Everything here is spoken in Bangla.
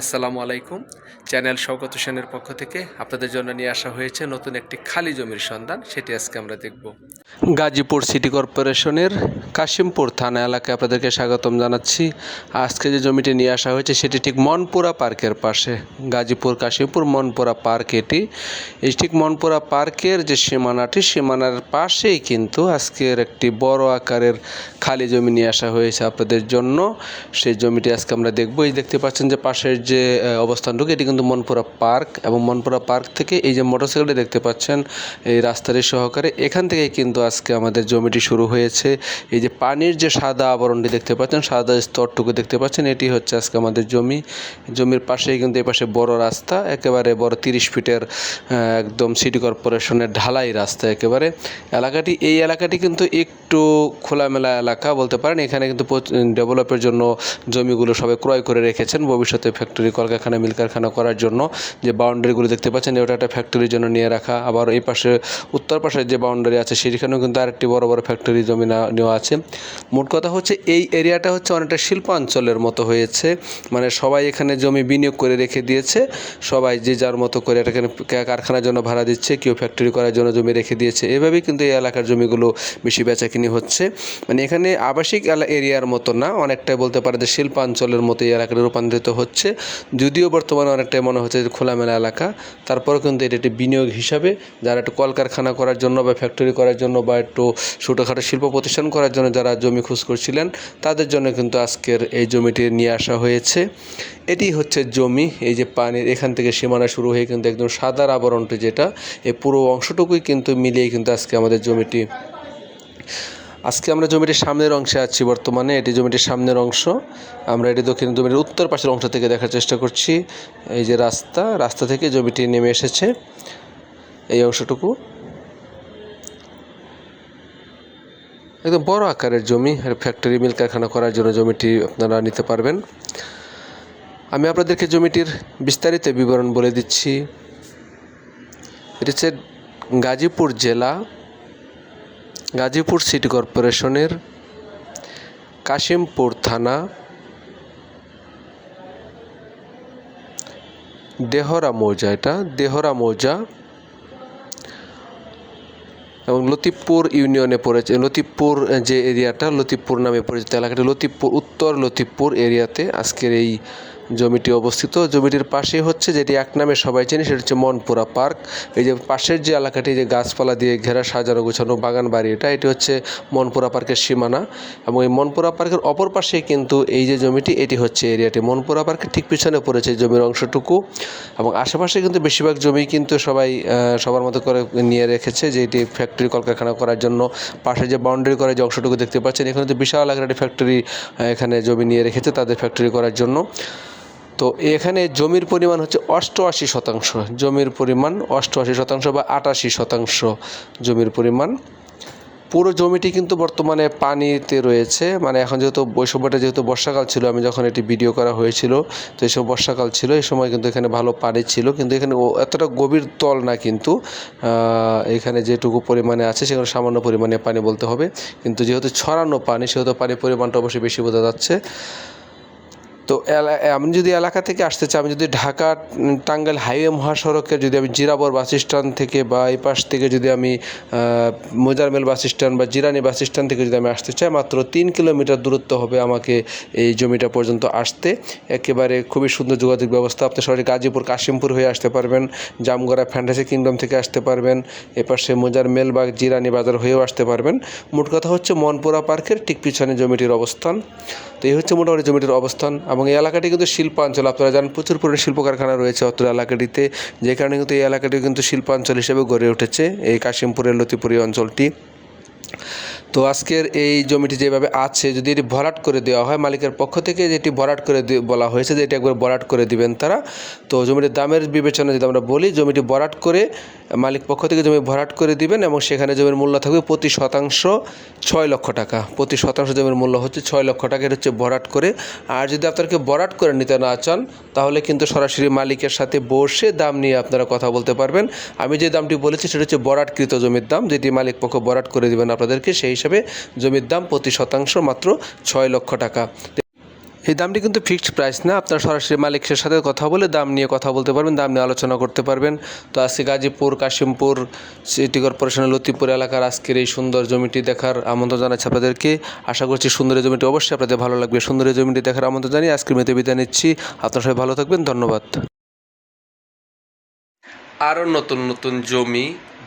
আসসালামু আলাইকুম। চ্যানেল শওকত হোসেনের পক্ষ থেকে আপনাদের জন্য নিয়ে আসা হয়েছে নতুন একটি খালি জমির সন্ধান, সেটি আজকে আমরা দেখব। গাজীপুর সিটি কর্পোরেশনের কাশিমপুর থানা এলাকায় আপনাদেরকে স্বাগতম জানাচ্ছি। আজকে যে জমিটি নিয়ে আসা হয়েছে, সেটি ঠিক মনপুরা পার্কের পাশে। গাজীপুর, কাশিমপুর মনপুরা পার্ক এটি। এই ঠিক মনপুরা পার্কের যে সীমানাটি, সীমানার পাশেই কিন্তু আজকের একটি বড় আকারের খালি জমি নিয়ে আসা হয়েছে আপনাদের জন্য। সেই জমিটি আজকে আমরা দেখব। এই দেখতে পাচ্ছেন যে পাশের যে অবস্থানটুকু এটি কিন্তু মনপুরা পার্ক এবং মনপুরা পার্ক থেকে এই যে মোটরসাইকেলটি দেখতে পাচ্ছেন, এই রাস্তাটি সহকারে, এখান থেকে কিন্তু আজকে আমাদের জমিটি শুরু হয়েছে। এই যে পানির যে সাদা আবরণটি দেখতে পাচ্ছেন, সাদা স্তরটুকু দেখতে পাচ্ছেন, এটি হচ্ছে আজকে আমাদের জমি। জমির পাশেই কিন্তু এই পাশে বড় রাস্তা, একেবারে বড় তিরিশ ফিটের একদম সিটি কর্পোরেশনের ঢালাই রাস্তা একেবারে। এলাকাটি, এই এলাকাটি কিন্তু একটু খোলামেলা এলাকা বলতে পারেন। এখানে কিন্তু ডেভেলপের জন্য জমিগুলো সবাই ক্রয় করে রেখেছেন, ভবিষ্যতে ফ্যাক্টরি কলকারখানা মিল কারখানা করার জন্য যে বাউন্ডারিগুলো দেখতে পাচ্ছেন, ওটা একটা ফ্যাক্টরির জন্য নিয়ে রাখা। আবার এই পাশে, উত্তর পাশের যে বাউন্ডারি আছে, সেখানেও কিন্তু আরেকটি বড় বড় ফ্যাক্টরি জমি নেওয়া আছে। মোট কথা হচ্ছে, এই এরিয়াটা হচ্ছে অনেকটা শিল্পাঞ্চলের মতো হয়েছে। মানে সবাই এখানে জমি বিনিয়োগ করে রেখে দিয়েছে। সবাই যে যার মতো করে এটাকে কারখানার জন্য ভাড়া দিচ্ছে, কেউ ফ্যাক্টরি করার জন্য জমি রেখে দিয়েছে। এভাবেই কিন্তু এই এলাকার জমিগুলো বেশি বেচাকিনি হচ্ছে। মানে এখানে আবাসিক এরিয়ার মতো না, অনেকটাই বলতে পারে যে শিল্পাঞ্চলের মতো এই এলাকাটা রূপান্তরিত হচ্ছে। যদিও বর্তমানে অনেকটাই মনে হচ্ছে যে খোলামেলা এলাকা, তারপরেও কিন্তু এটা একটি বিনিয়োগ হিসাবে যারা একটু কলকারখানা করার জন্য বা ফ্যাক্টরি করার জন্য বা একটু ছোটোখাটো শিল্প প্রতিষ্ঠান করার জন্য যারা জমি খোঁজ করছিলেন, তাদের জন্য কিন্তু আজকের এই জমিটি নিয়ে আসা হয়েছে। এটি হচ্ছে জমি, এই যে পানির এখান থেকে সীমানা শুরু হয়ে কিন্তু একদম সাদার আবরণটি যেটা এই পুরো অংশটুকুই কিন্তু মিলিয়ে কিন্তু আজকে আমাদের জমিটি আজকে আমরা জমিটির সামনের অংশে আছি বর্তমানে। এটি জমিটির সামনের অংশ। আমরা এটি দক্ষিণ জমির উত্তর পাশের অংশ থেকে দেখার চেষ্টা করছি। এই যে রাস্তা রাস্তা থেকে জমিটি নেমে এসেছে। এই অংশটুকু। একদম বড় আকারের জমি ফ্যাক্টরি মিল কারখানা করার জন্য জমিটি আপনারা নিতে পারবেন। আমি আপনাদেরকে জমিটির বিস্তারিত বিবরণ বলে দিচ্ছি। এটি হচ্ছে গাজীপুর জেলা। গাজীপুর সিটি কর্পোরেশনের কাশিমপুর থানা, দেহরা মৌজা, এটা দেহরা মৌজা এবং লতিফপুর ইউনিয়নে পড়েছে, লতিফপুর যে এরিয়াটা, লতিফপুর নামে পরিচিত এলাকাটি, লতিফপুর, উত্তর লতিফপুর এরিয়াতে আজকের এই জমিটি অবস্থিত। জমিটির পাশে হচ্ছে যেটি এক নামে সবাই চেনে, সেটা হচ্ছে মনপুরা পার্ক। এই যে পাশের যে এলাকাটি, যে গাছপালা দিয়ে ঘেরা সাজানো গোছানো বাগান বাড়ি, এটা, এটি হচ্ছে মনপুরা পার্কের সীমানা। এবং এই মনপুরা পার্কের অপর পাশে কিন্তু এই যে জমিটি, এটি হচ্ছে এরিয়াটি। মনপুরা পার্কের ঠিক পিছনে পড়েছে জমির অংশটুকু। এবং আশেপাশে কিন্তু বেশিরভাগ জমি কিন্তু সবাই সবার মতো করে নিয়ে রেখেছে, যে এটি ফ্যাক্টরি কলকারখানা করার জন্য। পাশে যে বাউন্ডারি করা যে অংশটুকু দেখতে পাচ্ছেন, এখানে তো বিশাল আকারের ফ্যাক্টরি এখানে জমি নিয়ে রেখেছে তাদের ফ্যাক্টরি করার জন্য। তো এখানে জমির পরিমাণ হচ্ছে অষ্টআশি শতাংশ। জমির পরিমাণ অষ্টআশি শতাংশ বা আটাশি শতাংশ জমির পরিমাণ। পুরো জমিটি কিন্তু বর্তমানে পানিতে রয়েছে। মানে এখন যেহেতু ওই সময়টা যেহেতু বর্ষাকাল ছিল, আমি যখন এটি ভিডিও করা হয়েছিল, তো এই সময় বর্ষাকাল ছিল এই সময় কিন্তু এখানে ভালো পানি ছিল। কিন্তু এখানে এতটা গভীর তল না কিন্তু এখানে যেটুকু পরিমাণে আছে, সেখানে সামান্য পরিমাণে পানি বলতে হবে। কিন্তু যেহেতু ছড়ানো পানি, সেহেতু পানির পরিমাণটা অবশ্যই বেশি বোঝা যাচ্ছে। তো আমি যদি এলাকা থেকে আসতে চাই, আমি যদি ঢাকা, টাঙ্গাইল হাইওয়ে মহাসড়কে যদি আমি জিরাবর বাস স্ট্যান্ড থেকে বা এই পাশ থেকে যদি আমি মোজারমেল বাস স্ট্যান্ড বা জিরানি বাস স্ট্যান্ড থেকে যদি আমি আসতে চাই, মাত্র তিন কিলোমিটার দূরত্ব হবে আমাকে এই জমিটা পর্যন্ত আসতে। একেবারে খুবই সুন্দর যোগাযোগ ব্যবস্থা। আপনি সরাসরি গাজীপুর, কাশিমপুর হয়ে আসতে পারবেন, জামগড়া, ফ্যান্টাসি কিংডম থেকে আসতে পারবেন এপাশে মোজারমেল বা জিরানি বাজার হয়েও আসতে পারবেন। মোট কথা হচ্ছে মনপুরা পার্কের ঠিক পিছনে জমিটির অবস্থান। তো এই হচ্ছে মোটামুটি জমিটির অবস্থান। এবং এই এলাকাটি কিন্তু শিল্পাঞ্চল। আপনারা জানেন প্রচুর পরিমাণে শিল্প কারখানা রয়েছে অত্র এলাকাটিতে। যে কারণে কিন্তু এই এলাকাটি কিন্তু শিল্পাঞ্চল হিসেবে গড়ে উঠেছে। এই কাশিমপুরের লতিপুরী অঞ্চলটি। তো আজকের এই জমিটি যেভাবে আছে, যদি এটি ভরাট করে দেওয়া হয়, মালিকের পক্ষ থেকে যেটি ভরাট করে বলা হয়েছে যে এটি একবার ভরাট করে দিবেন তারা। তো জমিটির দামের বিবেচনা যদি আমরা বলি, জমিটি ভরাট করে মালিক পক্ষ থেকে জমি ভরাট করে দিবেন এবং সেখানে জমির মূল্য থাকবে প্রতি শতাংশ ছয় লক্ষ টাকা। প্রতি শতাংশ জমির মূল্য হচ্ছে ছয় লক্ষ টাকা, এটা হচ্ছে ভরাট করে। আর যদি আপনাকে ভরাট করে নিতে না চান, তাহলে কিন্তু সরাসরি মালিকের সাথে বসে দাম নিয়ে আপনারা কথা বলতে পারবেন। আমি যে দামটি বলেছি, সেটা হচ্ছে বরাটকৃত জমির দাম, যেটি মালিক পক্ষ বরাট করে দিবেন আপনাদেরকে, সেই হিসাবে জমির দাম প্রতি শতাংশ মাত্র ছয় লক্ষ টাকা। এই দামটি কিন্তু ফিক্সড প্রাইস না, আপনার সরাসরি মালিকের সাথে কথা বলে দাম নিয়ে কথা বলতে পারবেন, দাম নিয়ে আলোচনা করতে পারবেন। তো আজকে গাজীপুর, কাশিমপুর, সিটি কর্পোরেশনের লতিপুর এলাকার আজকের এই সুন্দর জমিটি দেখার আমন্ত্রণ জানাচ্ছি আপনাদেরকে। আশা করছি সুন্দর জমিটি অবশ্যই আপনাদের ভালো লাগবে। সুন্দর জমিটি দেখার আমন্ত্রণ জানিয়ে আজকের মেতে বিদায় নিচ্ছি। আপনার সবাই ভালো থাকবেন, ধন্যবাদ। আরও নতুন নতুন জমি